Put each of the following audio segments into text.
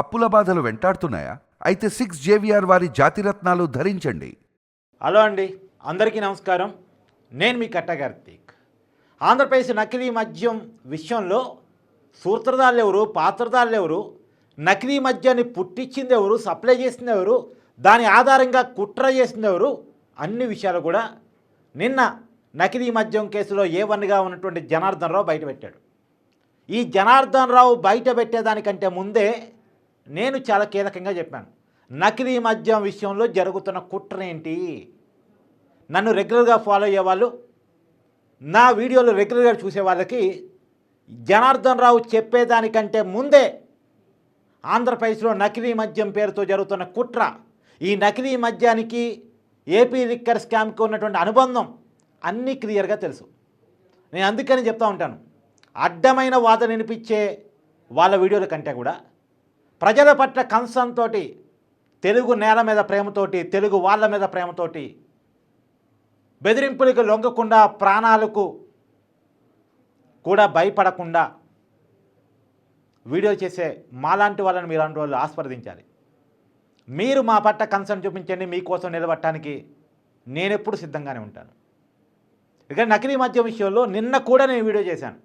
అప్పుల బాధలు వెంటాడుతున్నాయా? అయితే సిక్స్ జేవిఆర్ వారి జాతిరత్నాలు ధరించండి. హలో అండి. అందరికీ నమస్కారం. నేను మీ కట్టకార్తీక్ ఆంధ్రప్రదేశ్ నకిలీ మద్యం విషయంలో సూత్రధారులు ఎవరు పాత్రధారులు ఎవరు నకిలీ మద్యాన్ని పుట్టించింది ఎవరు సప్లై చేసింది ఎవరు దాని ఆధారంగా కుట్ర చేసింది ఎవరు అన్ని విషయాలు కూడా నిన్న నకిలీ మద్యం కేసులో ఏ వన్గా ఉన్నటువంటి జనార్దన్ రావు బయటపెట్టాడు ఈ జనార్దన్ రావు బయట పెట్టేదానికంటే ముందే నేను చాలా కీలకంగా చెప్పాను. నకిలీ మద్యం విషయంలో జరుగుతున్న కుట్ర ఏంటి నన్ను రెగ్యులర్గా ఫాలో అయ్యే వాళ్ళు నా వీడియోలు రెగ్యులర్గా చూసే వాళ్ళకి జనార్దన్ రావు చెప్పేదానికంటే ముందే ఆంధ్రప్రదేశ్లో నకిలీ మద్యం పేరుతో జరుగుతున్న కుట్ర ఈ నకిలీ మద్యానికి ఏపీ లిక్కర్ స్కామ్కి ఉన్నటువంటి అనుబంధం అన్నీ క్లియర్గా తెలుసు. నేను అందుకని చెప్తా ఉంటాను. అడ్డమైన వాదన వినిపించే వాళ్ళ వీడియోల కంటే కూడా ప్రజల పట్ల కంసంతో తెలుగు నేల మీద ప్రేమతోటి తెలుగు వాళ్ళ మీద ప్రేమతోటి బెదిరింపులకు లొంగకుండా ప్రాణాలకు కూడా భయపడకుండా వీడియో చేసే మాలాంటి వాళ్ళని మీలాంటి వాళ్ళు ఆస్వాదించాలి. మీరు మా పట్ల కన్సర్న్ చూపించండి మీకోసం నిలబట్టడానికి నేనెప్పుడు సిద్ధంగానే ఉంటాను. ఇక నకిలీ మద్యం విషయంలో నిన్న కూడా నేను వీడియో చేశాను.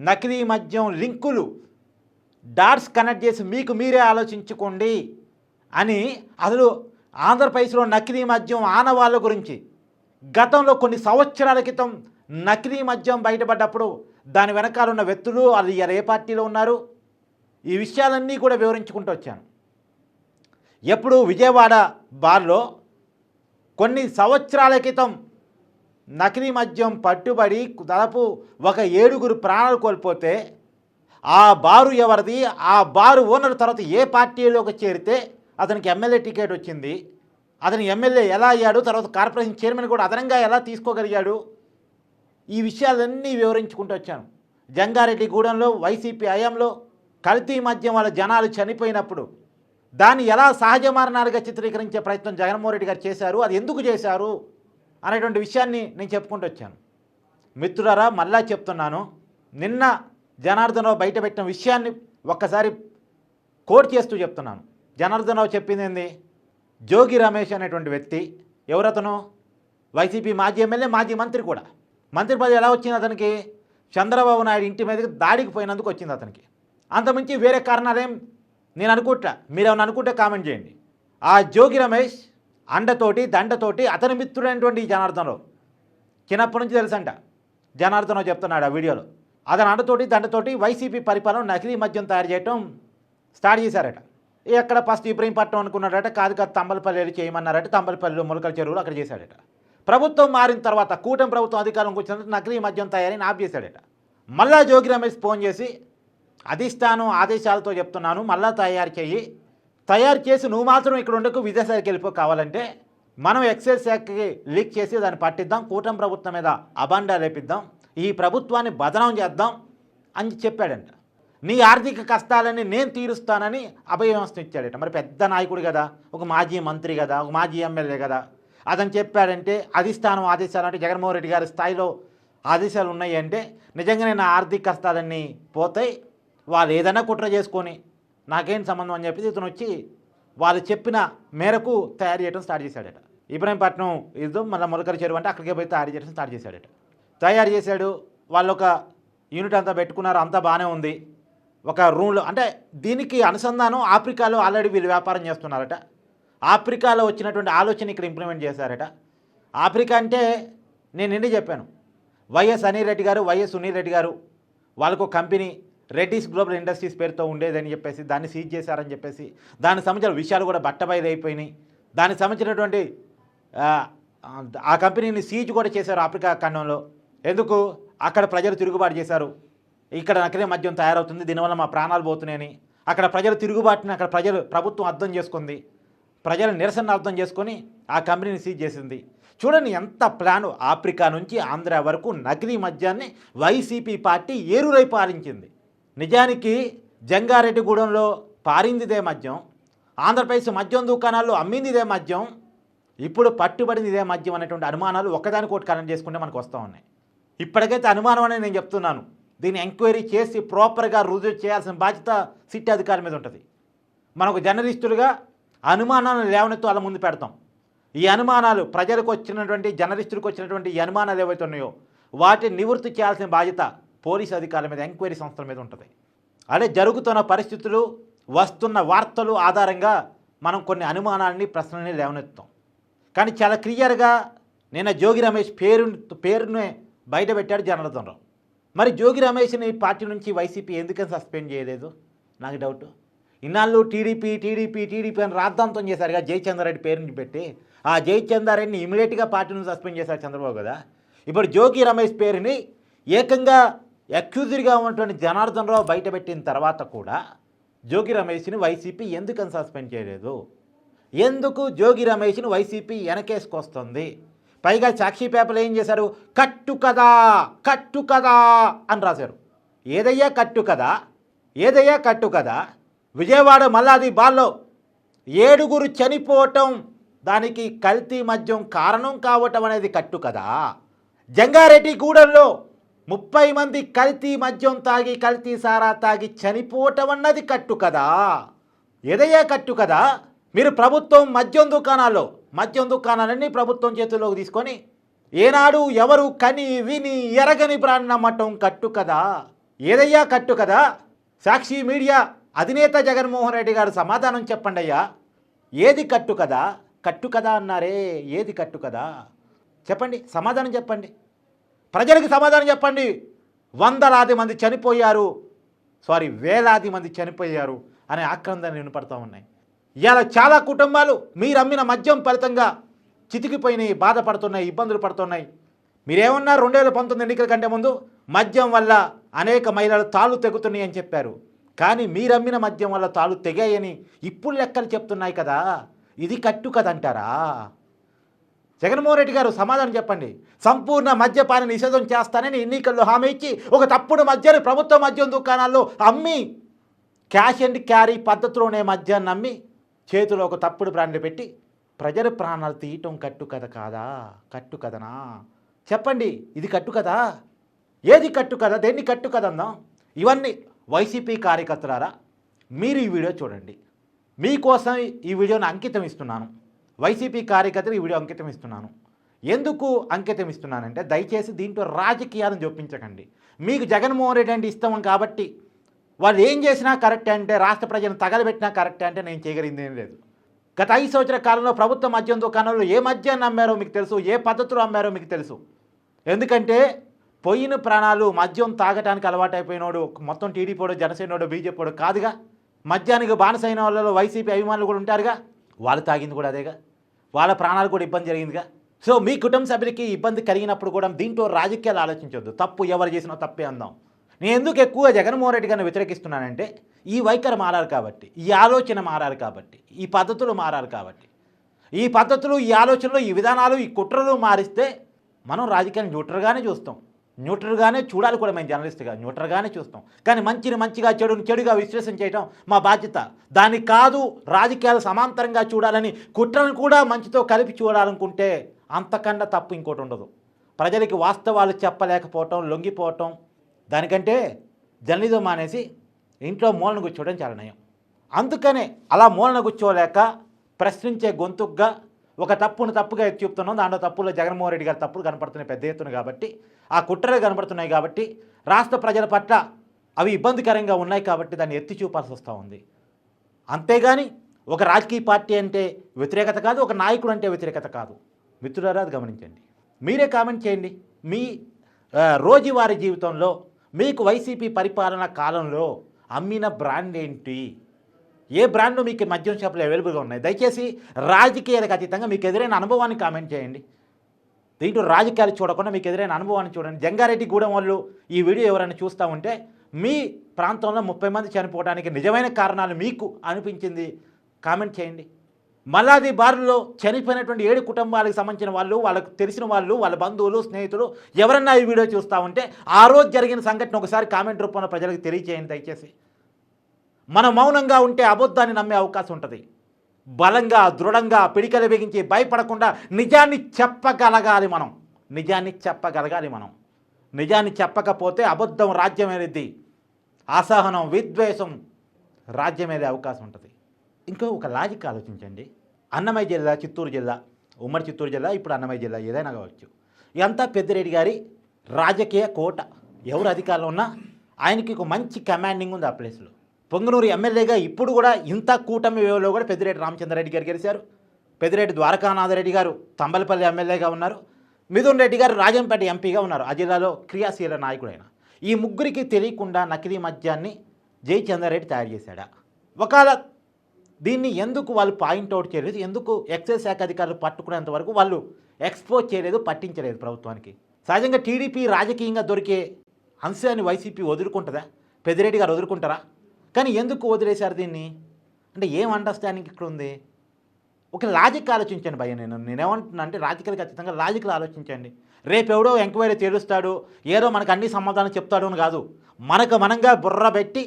నకిలీ మద్యం లింకులు డాట్స్ కనెక్ట్ చేసి మీకు మీరే ఆలోచించుకోండి అని అసలు ఆంధ్రప్రదేశ్లో నకిలీ మద్యం ఆనవాళ్ళ గురించి గతంలో కొన్ని సంవత్సరాల క్రితం నకిలీ మద్యం బయటపడ్డప్పుడు దాని వెనకాల ఉన్న వ్యక్తులు వాళ్ళు ఏ పార్టీలో ఉన్నారు? ఈ విషయాలన్నీ కూడా వివరించుకుంటూ వచ్చాను. ఎప్పుడు విజయవాడ బార్లో కొన్ని సంవత్సరాల క్రితం నకిలీ మద్యం పట్టుబడి దాదాపు ఒక ఏడుగురు ప్రాణాలు కోల్పోతే ఆ బారు ఎవరిది? ఆ బారు ఓనర్ తర్వాత ఏ పార్టీలోకి చేరితే అతనికి ఎమ్మెల్యే టికెట్ వచ్చింది? అతని ఎమ్మెల్యే ఎలా అయ్యాడు? తర్వాత కార్పొరేషన్ చైర్మన్ కూడా అదనంగా ఎలా తీసుకోగలిగాడు? ఈ విషయాలన్నీ వివరించుకుంటూ వచ్చాను. జంగారెడ్డి గూడెంలో వైసీపీ హయాంలో కల్తీ మద్యం వాళ్ళ జనాలు చనిపోయినప్పుడు దాన్ని ఎలా సహజ మరణాలుగా చిత్రీకరించే ప్రయత్నం జగన్మోహన్ రెడ్డి గారు చేశారు? అది ఎందుకు చేశారు? అనేటువంటి విషయాన్ని నేను చెప్పుకుంటూ వచ్చాను. మిత్రులారా మళ్ళా చెప్తున్నాను. నిన్న జనార్దన్ రావు బయటపెట్టిన విషయాన్ని ఒక్కసారి కోట్ చేస్తూ చెప్తున్నాను. జనార్దన్ రావు చెప్పింది ఏంది? జోగి రమేష్ అనేటువంటి వ్యక్తి ఎవరతను? వైసీపీ మాజీ ఎమ్మెల్యే మాజీ మంత్రి కూడా. మంత్రి పదవి ఎలా వచ్చింది అతనికి? చంద్రబాబు నాయుడు ఇంటి మీదకి దాడికి పోయినందుకు వచ్చింది అతనికి. అంతమించి వేరే కారణాలేం? నేను అనుకుంటా మీరు ఏమైనా అనుకుంటే కామెంట్ చేయండి. ఆ జోగి రమేష్ అండతోటి దండతోటి అతని మిత్రుడైనటువంటి ఈ జనార్దన్ రావు చిన్నప్పటి నుంచి తెలుసంట. జనార్దనరావు చెప్తున్నాడు ఆ వీడియోలో. అతని అండతోటి దండతోటి వైసీపీ పరిపాలన నకిలీ మద్యం తయారు చేయటం స్టార్ట్ చేశారట. ఎక్కడ ఫస్ట్ ఇబ్రహీంపట్నం అనుకున్నాడట కాదు కాదు తంబలపల్లి చేయమన్నారట తంబలపల్లిలో మొలకల చెరువులు అక్కడ చేశాడట. ప్రభుత్వం మారిన తర్వాత కూటమి ప్రభుత్వం అధికారంకి వచ్చిన నకిలీ మద్యం తయారీని ఆప్ చేశాడట. మళ్ళా జోగి రమేష్ ఫోన్ చేసి అధిష్టానం ఆదేశాలతో చెప్తున్నాను మళ్ళా తయారు చేయి. తయారు చేసి నువ్వు మాత్రం ఇక్కడ ఉండకు విదేశాలకు వెళ్ళిపో కావాలంటే మనం ఎక్సైజ్ శాఖకి లీక్ చేసి దాన్ని పట్టిద్దాం కూటమి ప్రభుత్వం మీద అబాండా లేపిద్దాం ఈ ప్రభుత్వాన్ని బదనం చేద్దాం అని చెప్పాడంట. నీ ఆర్థిక కష్టాలని నేను తీరుస్తానని అభయవ్యవస్థ ఇచ్చాడట. మరి పెద్ద నాయకుడు కదా ఒక మాజీ మంత్రి కదా ఒక మాజీ ఎమ్మెల్యే కదా. అతను చెప్పాడంటే అధిష్టానం ఆదేశాలు అంటే జగన్మోహన్ రెడ్డి గారి స్థాయిలో ఆదేశాలు ఉన్నాయి అంటే నిజంగానే నా ఆర్థిక కష్టాలన్నీ పోతాయి వాళ్ళు ఏదైనా కుట్ర చేసుకొని నాకేం సంబంధం అని చెప్పి ఇతను వచ్చి వాళ్ళు చెప్పిన మేరకు తయారు చేయడం స్టార్ట్ చేశాడట. ఇబ్రాహీంపట్నం ఇదో మళ్ళీ మొలకరి చెరువు అంటే అక్కడికే పోయి తయారు చేయడం స్టార్ట్ చేశాడట. తయారు చేశాడు. వాళ్ళు ఒక యూనిట్ అంతా పెట్టుకున్నారు. అంతా బాగానే ఉంది. ఒక రూమ్లో అంటే దీనికి అనుసంధానం ఆఫ్రికాలో ఆల్రెడీ వీళ్ళు వ్యాపారం చేస్తున్నారట. ఆఫ్రికాలో వచ్చినటువంటి ఆలోచన ఇక్కడ ఇంప్లిమెంట్ చేశారట. ఆఫ్రికా అంటే నేను నిన్న చెప్పాను. వైఎస్ అనిల్ రెడ్డి గారు వైఎస్ సునీల్ రెడ్డి గారు వాళ్ళకు కంపెనీ రెడ్డిస్ గ్లోబల్ ఇండస్ట్రీస్ పేరుతో ఉండేదని చెప్పేసి దాన్ని సీజ్ చేశారని చెప్పేసి దానికి సంబంధించిన విషయాలు కూడా బట్టబయలైపోయినాయి. అయిపోయినాయి దానికి సంబంధించినటువంటి ఆ కంపెనీని సీజ్ కూడా చేశారు ఆఫ్రికా ఖండంలో. ఎందుకు? అక్కడ ప్రజలు తిరుగుబాటు చేశారు. ఇక్కడ నకిలీ మద్యం తయారవుతుంది దీనివల్ల మా ప్రాణాలు పోతున్నాయని. అక్కడ ప్రజలు తిరుగుబాటుని అక్కడ ప్రజలు ప్రభుత్వం అర్థం చేసుకుంది. ప్రజల నిరసన అర్థం చేసుకొని ఆ కంపెనీని సీజ్ చేసింది. చూడండి ఎంత ప్లాన్ ఆఫ్రికా నుంచి ఆంధ్ర వరకు నకిలీ మద్యాన్ని వైసీపీ పార్టీ ఏరురై పాలించింది. నిజానికి జంగారెడ్డిగూడెంలో పారిందిదే మద్యం ఆంధ్రప్రదేశ్ మద్యం దుకాణాల్లో అమ్మిందిదే మద్యం ఇప్పుడు పట్టుబడింది ఇదే మద్యం అనేటువంటి అనుమానాలు ఒకదానికోటి కనెక్ట్ చేసుకుంటే మనకు వస్తూ ఉన్నాయి. ఇప్పటికైతే అనుమానం అనేది నేను చెప్తున్నాను. దీన్ని ఎంక్వైరీ చేసి ప్రాపర్గా రుజువు చేయాల్సిన బాధ్యత సిటీ అధికారి మీద ఉంటుంది. మనకు జర్నలిస్టులుగా అనుమానాలను లేవనెత్తు అలా ముందు పెడతాం. ఈ అనుమానాలు ప్రజలకు వచ్చినటువంటి జర్నలిస్టులకు వచ్చినటువంటి ఈ అనుమానాలు ఏవైతే ఉన్నాయో వాటిని నివృత్తి చేయాల్సిన బాధ్యత పోలీస్ అధికారుల మీద ఎంక్వైరీ సంస్థల మీద ఉంటుంది. అదే జరుగుతున్న పరిస్థితులు వస్తున్న వార్తలు ఆధారంగా మనం కొన్ని అనుమానాలని ప్రశ్నల్ని లేవనెత్తాం కానీ చాలా క్లియర్గా నిన్న జోగి రమేష్ పేరు పేరునే బయట పెట్టాడు జనార్దన్ రావు. మరి జోగి రమేష్ని పార్టీ నుంచి వైసీపీ ఎందుకని సస్పెండ్ చేయలేదు? నాకు డౌట్. ఇన్నాళ్ళు టీడీపీ టీడీపీ టీడీపీ అని రాద్ధాంతం చేశారుగా జయచంద్రారెడ్డి పేరుని పెట్టి. ఆ జయచంద్రారెడ్డిని ఇమీడియట్గా పార్టీ నుంచి సస్పెండ్ చేశారు చంద్రబాబు కదా. ఇప్పుడు జోగి రమేష్ పేరుని ఏకంగా అక్యూజ్డ్గా ఉన్నటువంటి జనార్దన్ రావు బయటపెట్టిన తర్వాత కూడా జోగి రమేష్ని వైసీపీ ఎందుకని సస్పెండ్ చేయలేదు? ఎందుకు జోగి రమేష్ని వైసీపీ వెనకేసుకొస్తుంది? పైగా సాక్షి పేపర్లు ఏం చేశారు? కట్టు కదా కట్టు కదా అని రాశారు. ఏదయ్యా కట్టు కదా? ఏదయ్యా కట్టు కదా? విజయవాడ మల్లాది బాల్లో ఏడుగురు చనిపోవటం దానికి కల్తీ మద్యం కారణం కావటం అనేది కట్టు కదా? జంగారెడ్డి గూడెంలో ముప్పై మంది కల్తీ మద్యం తాగి కల్తీ సారా తాగి చనిపోవటం అన్నది కట్టు కదా? ఏదయ్యా కట్టు కదా? మీరు ప్రభుత్వం మద్యం దుకాణాల్లో మద్యం దుకాణాలన్నీ ప్రభుత్వం చేతుల్లోకి తీసుకొని ఏనాడు ఎవరు కని విని ఎరగని బ్రాండ్ నమ్మటం కట్టు కదా. ఏదయ్యా కట్టు కదా? సాక్షి మీడియా అధినేత జగన్మోహన్ రెడ్డి గారు సమాధానం చెప్పండి అయ్యా. ఏది కట్టు కదా? కట్టు కదా అన్నారే ఏది కట్టు కదా? చెప్పండి సమాధానం చెప్పండి. ప్రజలకు సమాధానం చెప్పండి. వందలాది మంది చనిపోయారు. సారీ వేలాది మంది చనిపోయారు అనే ఆక్రందన వినపడతా ఉన్నాయి. ఇలా చాలా కుటుంబాలు మీరు అమ్మిన మద్యం ఫలితంగా చితికిపోయినాయి బాధపడుతున్నాయి ఇబ్బందులు పడుతున్నాయి. మీరేమన్నా రెండు వేల పంతొమ్మిది ఎన్నికల కంటే ముందు మద్యం వల్ల అనేక మహిళలు తాళ్ళు తెగుతున్నాయి అని చెప్పారు. కానీ మీరమ్మిన మద్యం వల్ల తాళ్ళు తెగాయని ఇప్పుడు లెక్కలు చెప్తున్నాయి కదా. ఇది కట్టు కదంటారా? జగన్మోహన్ రెడ్డి గారు సమాధానం చెప్పండి. సంపూర్ణ మద్యపాన నిషేధం చేస్తానని ఎన్నికల్లో హామీ ఇచ్చి ఒక తప్పుడు మద్యాన్ని ప్రభుత్వ మద్యం దుకాణాల్లో అమ్మి క్యాష్ అండ్ క్యారీ పద్ధతిలోనే మద్యాన్ని అమ్మి చేతిలో ఒక తప్పుడు బ్రాండ్ పెట్టి ప్రజల ప్రాణాలు తీయటం కట్టు కథ కాదా? కట్టు కథనా చెప్పండి ఇది కట్టు కదా ఏది కట్టు కదా దేన్ని కట్టు కథ అందాం? ఇవన్నీ వైసీపీ కార్యకర్తలారా మీరు ఈ వీడియో చూడండి. మీకోసం ఈ వీడియోను అంకితం ఇస్తున్నాను. వైసీపీ కార్యకర్తలు ఈ వీడియో అంకితం ఇస్తున్నాను. ఎందుకు అంకితం ఇస్తున్నానంటే దయచేసి దీంట్లో రాజకీయాలను చూపించకండి మీకు జగన్మోహన్ రెడ్డి అంటే ఇష్టం కాబట్టి వాళ్ళు ఏం చేసినా కరెక్టే అంటే రాష్ట్ర ప్రజలను తగలబెట్టినా కరెక్టే అంటే నేను చేయగలిగింది ఏం లేదు. గత ఐదు సంవత్సరాల కాలంలో ప్రభుత్వ మద్యం దుకాణంలో ఏ మద్యాన్ని అమ్మారో మీకు తెలుసు ఏ పద్ధతిలో అమ్మారో మీకు తెలుసు. ఎందుకంటే పోయిన ప్రాణాలు మద్యం తాగటానికి అలవాటైపోయినోడు మొత్తం టీడీపీడు జనసేనోడు బీజేపీడు కాదుగా. మద్యానికి బానిసైన వాళ్ళలో వైసీపీ అభిమానులు కూడా ఉంటారుగా. వాళ్ళు తాగింది కూడా అదేగా. వాళ్ళ ప్రాణాలు కూడా ఇబ్బంది జరిగిందిగా. సో మీ కుటుంబ సభ్యులకి ఇబ్బంది కలిగినప్పుడు కూడా దీంట్లో రాజకీయాలు ఆలోచించొద్దు. తప్పు ఎవరు చేసినా తప్పే అందాం. నేను ఎందుకు ఎక్కువగా జగన్మోహన్ రెడ్డి గారిని వ్యతిరేకిస్తున్నానంటే ఈ వైఖరి మారాలి కాబట్టి ఈ ఆలోచన మారాలి కాబట్టి ఈ పద్ధతులు మారాలి కాబట్టి. ఈ పద్ధతులు ఈ ఆలోచనలు ఈ విధానాలు ఈ కుట్రలు మారిస్తే మనం రాజకీయాన్ని న్యూట్రల్గానే చూస్తాం. న్యూట్రల్గానే చూడాలి కూడా మేము జర్నలిస్ట్గా న్యూట్రల్గానే చూస్తాం. కానీ మంచిని మంచిగా చెడుని చెడుగా విశ్లేషణ చేయడం మా బాధ్యత. దానికి కాదు రాజకీయాలు సమాంతరంగా చూడాలని కుట్రను కూడా మంచితో కలిపి చూడాలనుకుంటే అంతకన్నా తప్పు ఇంకోటి ఉండదు. ప్రజలకి వాస్తవాలు చెప్పలేకపోవటం లొంగిపోవటం దానికంటే జర్నలిజం మానేసి ఇంట్లో మూలన కూర్చోవడం చాలా నయం. అందుకనే అలా మూలన కూర్చోలేక ప్రశ్నించే గొంతుగ్గా ఒక తప్పును తప్పుగా ఎత్తి చూపుతున్నాం. దాంట్లో తప్పుల్లో జగన్మోహన్ రెడ్డి గారి తప్పులు కనపడుతున్నాయి పెద్ద ఎత్తున కాబట్టి ఆ కుట్రలు కనపడుతున్నాయి కాబట్టి రాష్ట్ర ప్రజల పట్ల అవి ఇబ్బందికరంగా ఉన్నాయి కాబట్టి దాన్ని ఎత్తి చూపాల్సి వస్తూ ఉంది. అంతేగాని ఒక రాజకీయ పార్టీ అంటే వ్యతిరేకత కాదు ఒక నాయకుడు అంటే వ్యతిరేకత కాదు. మిత్రులారా అది గమనించండి. మీరే కామెంట్ చేయండి. మీ రోజువారీ జీవితంలో మీకు వైసీపీ పరిపాలన కాలంలో అమ్మిన బ్రాండ్ ఏంటి? ఏ బ్రాండ్లు మీకు మద్యం షాపులు అవైలబుల్గా ఉన్నాయి? దయచేసి రాజకీయాలకు అతీతంగా మీకు ఎదురైన అనుభవాన్ని కామెంట్ చేయండి. దీంట్లో రాజకీయాలు చూడకుండా మీకు ఎదురైన అనుభవాన్ని చూడండి. జంగారెడ్డి గూడెం వాళ్ళు ఈ వీడియో ఎవరైనా చూస్తూ ఉంటే మీ ప్రాంతంలో ముప్పై మంది చనిపోవడానికి నిజమైన కారణాలు మీకు అనిపించింది కామెంట్ చేయండి. మల్లాది బారులో చనిపోయినటువంటి ఏడు కుటుంబాలకు సంబంధించిన వాళ్ళు వాళ్ళకు తెలిసిన వాళ్ళు వాళ్ళ బంధువులు స్నేహితులు ఎవరన్నా ఈ వీడియో చూస్తూ ఉంటే ఆ రోజు జరిగిన సంఘటన ఒకసారి కామెంట్ రూపంలో ప్రజలకు తెలియజేయండి దయచేసి. మనం మౌనంగా ఉంటే అబద్ధాన్ని నమ్మే అవకాశం ఉంటుంది. బలంగా దృఢంగా పిడికలు బిగించి భయపడకుండా నిజాన్ని చెప్పగలగాలి మనం. నిజాన్ని చెప్పగలగాలి మనం. నిజాన్ని చెప్పకపోతే అబద్ధం రాజ్యమేది అసహనం విద్వేషం రాజ్యమేదే అవకాశం ఉంటుంది. ఇంకో ఒక లాజిక్ ఆలోచించండి. అన్నమయ్య జిల్లా చిత్తూరు జిల్లా ఉమ్మడి చిత్తూరు జిల్లా ఇప్పుడు అన్నమయ్య జిల్లా ఏదైనా కావచ్చు. ఇదంతా పెద్దిరెడ్డి గారి రాజకీయ కోట. ఎవరు అధికారంలో ఉన్నా ఆయనకి ఒక మంచి కమాండింగ్ ఉంది ఆ ప్లేస్లో పొంగనూరు ఎమ్మెల్యేగా ఇప్పుడు కూడా ఇంత కూటమి వేలో కూడా పెద్దిరెడ్డి రామచంద్రారెడ్డి గారు గెలిచారు. పెద్దిరెడ్డి ద్వారకానాథరెడ్డి గారు తంబలపల్లి ఎమ్మెల్యేగా ఉన్నారు. మిథున్ రెడ్డి గారు రాజంపేట ఎంపీగా ఉన్నారు. ఆ జిల్లాలో క్రియాశీల నాయకుడైన. ఈ ముగ్గురికి తెలియకుండా నకిలీ మద్యాన్ని జయచంద్రారెడ్డి తయారు చేశాడా? ఒకవేళ దీన్ని ఎందుకు వాళ్ళు పాయింట్ అవుట్ చేయలేదు? ఎందుకు ఎక్సైజ్ శాఖ అధికారులు పట్టుకునేంత వరకు వాళ్ళు ఎక్స్పోజ్ చేయలేదు పట్టించలేదు ప్రభుత్వానికి? సహజంగా టీడీపీ రాజకీయంగా దొరికే అంశాన్ని వైసీపీ వదులుకుంటుందా? పెద్దిరెడ్డి గారు వదులుకుంటారా? కానీ ఎందుకు వదిలేశారు దీన్ని? అంటే ఏం అండర్స్టాండింగ్ ఇక్కడ ఉంది? ఒక లాజిక్ ఆలోచించండి భయ్య నేను. నేనేమంటున్నా అంటే రాజకీయాలు ఖచ్చితంగా లాజికల్ ఆలోచించండి. రేపు ఎవడో ఎంక్వైరీ తెలుస్తాడు ఏదో మనకు అన్ని సమాధానం చెప్తాడు అని కాదు. మనకు మనంగా బుర్ర పెట్టి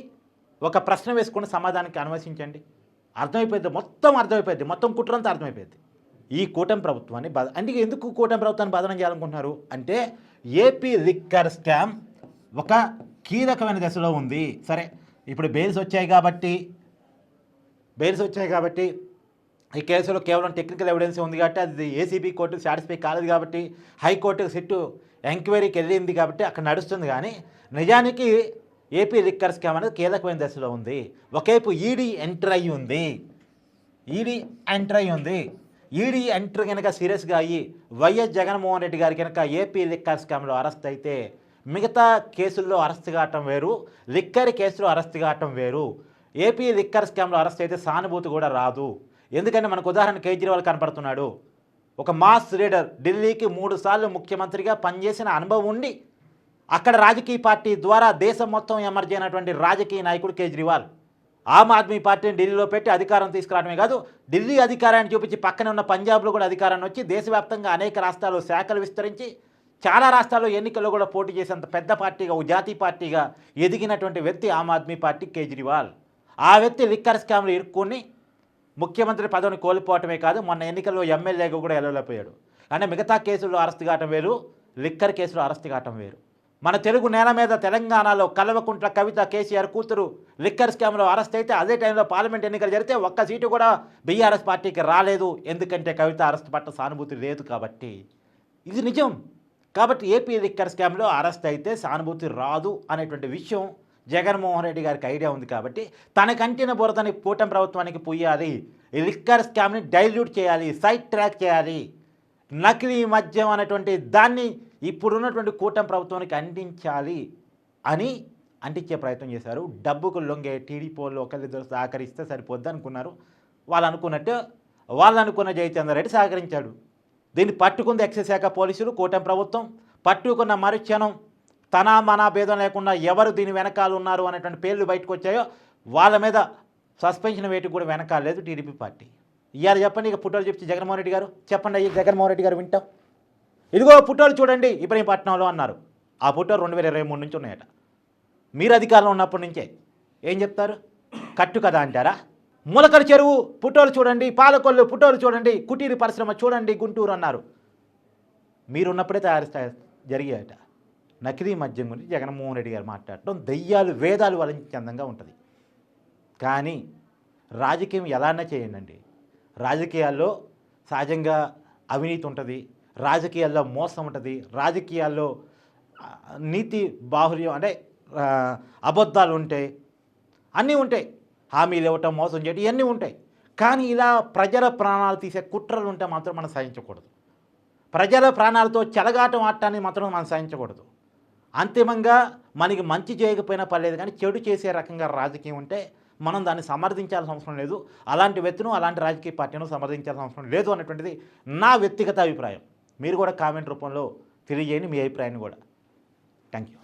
ఒక ప్రశ్న వేసుకుని సమాధానానికి అన్వేషించండి అర్థమైపోయింది మొత్తం అర్థమైపోయింది మొత్తం కుట్రంతా అర్థమైపోయింది. ఈ కూటమి ప్రభుత్వాన్ని బద అంటే ఎందుకు కూటమి ప్రభుత్వాన్ని బదనం చేయాలనుకుంటున్నారు? అంటే ఏపీ లిక్కర్ స్కామ్ ఒక కీలకమైన దశలో ఉంది. సరే ఇప్పుడు బెయిల్స్ వచ్చాయి కాబట్టి బెయిల్స్ వచ్చాయి కాబట్టి ఈ కేసులో కేవలం టెక్నికల్ ఎవిడెన్స్ ఉంది కాబట్టి అది ఏసీబీ కోర్టు సాటిస్ఫై కాలేదు కాబట్టి హైకోర్టు సిట్టు ఎంక్వైరీకి వెళ్ళింది కాబట్టి అక్కడ నడుస్తుంది. కానీ నిజానికి ఏపీ లిక్కర్ స్కామ్ అనేది కీలకమైన దశలో ఉంది. ఒకవైపు ఈడీ ఎంటర్ అయ్యి ఉంది. ఈడీ ఎంటర్ అయ్యి ఉంది. ఈడీ ఎంటర్ కనుక సీరియస్గా అయ్యి వైఎస్ జగన్మోహన్ రెడ్డి గారి కనుక ఏపీ లిక్కర్ స్కామ్లో అరెస్ట్ అయితే మిగతా కేసుల్లో అరెస్ట్ కావటం వేరు లిక్కర్ కేసులో అరెస్ట్ కావటం వేరు. ఏపీ లిక్కర్ స్కామ్లో అరెస్ట్ అయితే సానుభూతి కూడా రాదు. ఎందుకంటే మనకు ఉదాహరణ కేజ్రీవాల్ కనపడుతున్నాడు. ఒక మాస్ లీడర్ ఢిల్లీకి మూడు సార్లు ముఖ్యమంత్రిగా పనిచేసిన అనుభవం ఉండి అక్కడ రాజకీయ పార్టీ ద్వారా దేశం మొత్తం ఎమర్జీ అయినటువంటి రాజకీయ నాయకుడు కేజ్రీవాల్. ఆమ్ ఆద్మీ పార్టీని ఢిల్లీలో పెట్టి అధికారం తీసుకురావడమే కాదు ఢిల్లీ అధికారాన్ని చూపించి పక్కనే ఉన్న పంజాబ్లో కూడా అధికారాన్ని వచ్చి దేశవ్యాప్తంగా అనేక రాష్ట్రాల్లో శాఖలు విస్తరించి చాలా రాష్ట్రాల్లో ఎన్నికల్లో కూడా పోటీ చేసేంత పెద్ద పార్టీగా ఓ జాతీయ పార్టీగా ఎదిగినటువంటి వ్యక్తి ఆమ్ ఆద్మీ పార్టీ కేజ్రీవాల్. ఆ వ్యక్తి లిక్కర్ స్కామ్లు ఇరుక్కుని ముఖ్యమంత్రి పదవిని కోల్పోవటమే కాదు మొన్న ఎన్నికల్లో ఎమ్మెల్యేగా కూడా వెళ్ళలేకపోయాడు అంటే మిగతా కేసుల్లో అరెస్ట్ కావటం వేరు లిక్కర్ కేసులో అరెస్ట్ కావటం వేరు. మన తెలుగు నేల మీద తెలంగాణలో కల్వకుంట్ల కవిత కేసీఆర్ కూతురు లిక్కర్ స్కామ్లో అరెస్ట్ అయితే అదే టైంలో పార్లమెంట్ ఎన్నికలు జరిగితే ఒక్క సీటు కూడా బీఆర్ఎస్ పార్టీకి రాలేదు. ఎందుకంటే కవిత అరెస్ట్ పట్ల సానుభూతి లేదు కాబట్టి. ఇది నిజం. కాబట్టి ఏపీ లిక్కర్ స్కామ్లో అరెస్ట్ అయితే సానుభూతి రాదు అనేటువంటి విషయం జగన్మోహన్ రెడ్డి గారికి ఐడియా ఉంది కాబట్టి తనకంటిన బురదని కూటమి ప్రభుత్వానికి పోయాలి. ఈ లిక్కర్ స్కామ్ని డైల్యూట్ చేయాలి సైట్ ట్రాక్ చేయాలి. నకిలీ మద్యం అనేటువంటి దాన్ని ఇప్పుడున్నటువంటి కూటమి ప్రభుత్వానికి అందించాలి అని అంటించే ప్రయత్నం చేశారు. డబ్బుకు లొంగే టీడీపీ వాళ్ళు ఒకరిద్దరు సహకరిస్తే సరిపోద్ది అనుకున్నారు. వాళ్ళు అనుకున్నట్టు వాళ్ళు అనుకున్న జయచంద్ర రెడ్డి సహకరించాడు. దీన్ని పట్టుకుంది ఎక్సైజ్ శాఖ పోలీసులు కూటమి ప్రభుత్వం. పట్టుకున్న మరుక్షణం తన మన భేదం లేకుండా ఎవరు దీని వెనకాల ఉన్నారు అనేటువంటి పేర్లు బయటకు వచ్చాయో వాళ్ళ మీద సస్పెన్షన్ వేయటం కూడా వెనకాల లేదు టీడీపీ పార్టీ. ఇవాళ చెప్పండి ఇక పుట్టలు చెప్పి జగన్మోహన్ రెడ్డి గారు? చెప్పండి అయ్యి జగన్మోహన్ రెడ్డి గారు వింటాం. ఇదిగో పుట్టాలు చూడండి ఇబ్రహీంపట్నంలో అన్నారు. ఆ పుట్టాలు రెండు వేల ఇరవై మూడు నుంచి ఉన్నాయట. మీరు అధికారంలో ఉన్నప్పటి నుంచే ఏం చెప్తారు? కట్టు కదా అంటారా? మూలకర చెరువు పుట్టోలు చూడండి పాలకొల్లు పుట్టోలు చూడండి కుటీరు పరిశ్రమ చూడండి గుంటూరు అన్నారు. మీరున్నప్పుడే తయారు జరిగాయట. నకిలీ మద్యం గురించి జగన్మోహన్ రెడ్డి గారు మాట్లాడటం దెయ్యాలు వేదాలు వలించే అందంగా ఉంటుంది. కానీ రాజకీయం ఎలానే చేయండి రాజకీయాల్లో సహజంగా అవినీతి ఉంటుంది. రాజకీయాల్లో మోసం ఉంటుంది రాజకీయాల్లో నీతి బాహుల్యం అంటే అబద్ధాలు ఉంటాయి అన్నీ ఉంటాయి. హామీలు ఇవ్వటం మోసం చేయటం ఇవన్నీ ఉంటాయి. కానీ ఇలా ప్రజల ప్రాణాలు తీసే కుట్రలు ఉంటే మాత్రం మనం సహించకూడదు. ప్రజల ప్రాణాలతో చెలగాటం ఆడటాన్ని మాత్రం మనం సహించకూడదు. అంతిమంగా మనకి మంచి చేయకపోయినా పర్లేదు కానీ చెడు చేసే రకంగా రాజకీయం ఉంటే మనం దాన్ని సమర్థించాల్సిన అవసరం లేదు. అలాంటి వ్యక్తిను అలాంటి రాజకీయ పార్టీను సమర్థించాల్సిన అవసరం లేదు అన్నటువంటిది నా వ్యక్తిగత అభిప్రాయం. మీరు కూడా కామెంట్ రూపంలో తెలియజేయండి మీ అభిప్రాయాన్ని కూడా. Thank you.